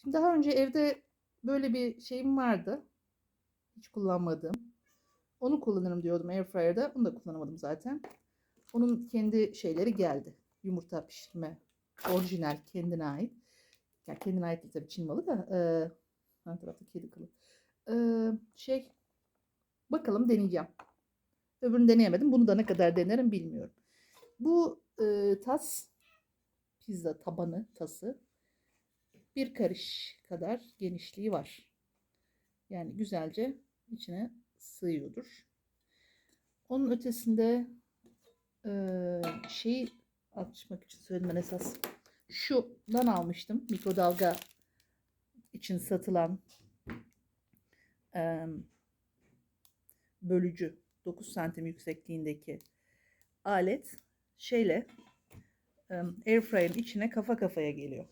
Şimdi daha önce evde böyle bir şeyim vardı. Hiç kullanmadığım. Onu kullanırım diyordum Airfryer'da. Onu da kullanamadım zaten. Onun kendi şeyleri geldi. Yumurta pişirme. Orijinal kendine ait. Ya kendine ait değil tabii Çin malı da. Ee, tarafta kedi kılı. Ee, şey bakalım deneyeceğim. Öbürünü deneyemedim. Bunu da ne kadar denerim bilmiyorum. Bu e, tas pizza tabanı tası bir karış kadar genişliği var. Yani güzelce içine sığıyordur. Onun ötesinde e, şeyi açmak için söyledim esas. Şundan almıştım. Mikrodalga için satılan e, bölücü 9 santim yüksekliğindeki alet şeyle e, airfryer'ın içine kafa kafaya geliyor.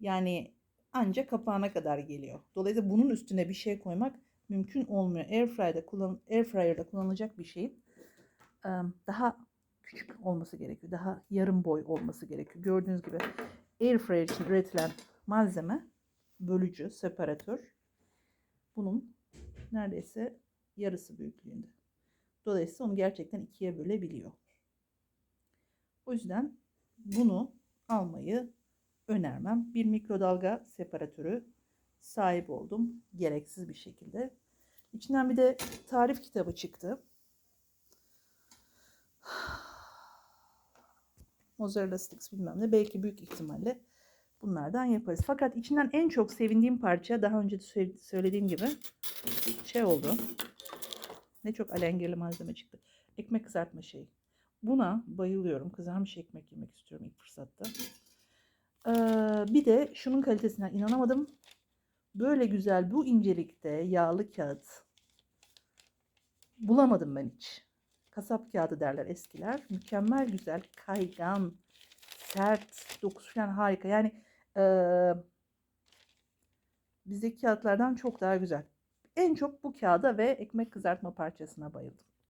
Yani ancak kapağına kadar geliyor. Dolayısıyla bunun üstüne bir şey koymak mümkün olmuyor. Airfryer'da kullan Airfryer'da kullanılacak bir şeyin daha küçük olması gerekiyor. Daha yarım boy olması gerekiyor. Gördüğünüz gibi Airfryer için üretilen malzeme bölücü, separatör bunun neredeyse yarısı büyüklüğünde. Dolayısıyla onu gerçekten ikiye bölebiliyor. O yüzden bunu almayı önermem. Bir mikrodalga separatörü sahip oldum gereksiz bir şekilde. İçinden bir de tarif kitabı çıktı. Mozzarella sticks bilmem ne belki büyük ihtimalle bunlardan yaparız. Fakat içinden en çok sevindiğim parça daha önce de söylediğim gibi şey oldu. Ne çok alengirli malzeme çıktı. Ekmek kızartma şeyi. Buna bayılıyorum. Kızarmış ekmek yemek istiyorum ilk fırsatta. Ee, bir de şunun kalitesinden inanamadım. Böyle güzel bu incelikte yağlı kağıt bulamadım ben hiç. Kasap kağıdı derler eskiler. Mükemmel güzel, kaygan, sert, dokusu falan harika. Yani ee, bizdeki kağıtlardan çok daha güzel. En çok bu kağıda ve ekmek kızartma parçasına bayıldım.